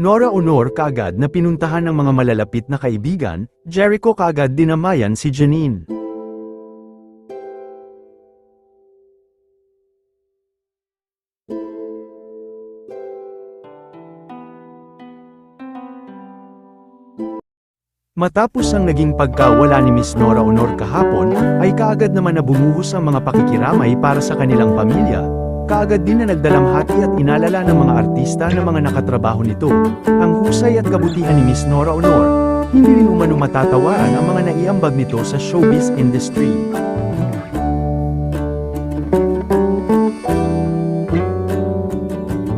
Nora Honor kaagad na pinuntahan ng mga malalapit na kaibigan, Jericho kaagad dinamayan si Janine. Matapos ang naging pagkawala ni Miss Nora Honor kahapon, ay kaagad naman na bumuhos ang mga pakikiramay para sa kanilang pamilya. Kaagad din na nagdalamhati at inalala ng mga artista na mga nakatrabaho nito. Ang husay at kabutihan ni Miss Nora Honor, hindi rin umano matatawaran ang mga naiambag nito sa showbiz industry.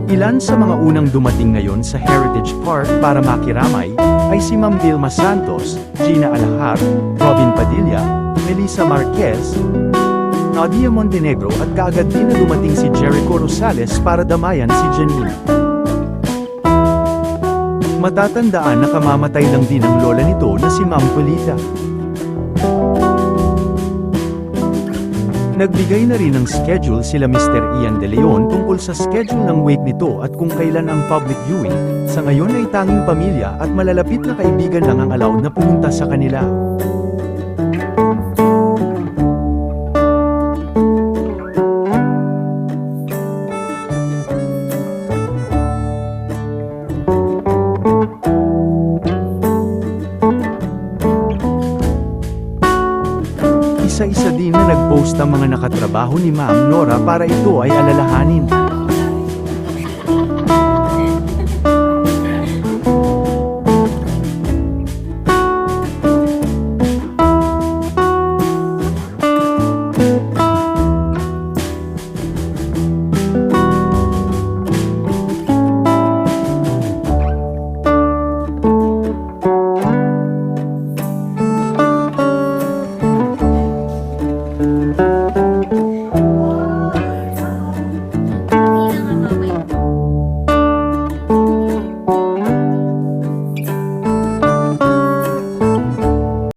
Ilan sa mga unang dumating ngayon sa Heritage Park para makiramay, ay si Ma'am Vilma Santos, Gina Alahar, Robin Padilla, Melissa Marquez, Nadia Montenegro at kaagad din na dumating si Jericho Rosales para damayan si Janine. Matatandaan na kamamatay lang din ang lola nito na si Ma'am Polita. Nagbigay na rin ng schedule sila Mr. Ian De Leon tungkol sa schedule ng wake nito at kung kailan ang public viewing. Sa ngayon ay tanging pamilya at malalapit na kaibigan lang ang allowed na pumunta sa kanila. Isa-isa din na nag-post ang mga nakatrabaho ni Ma'am Nora para ito ay alalahanin.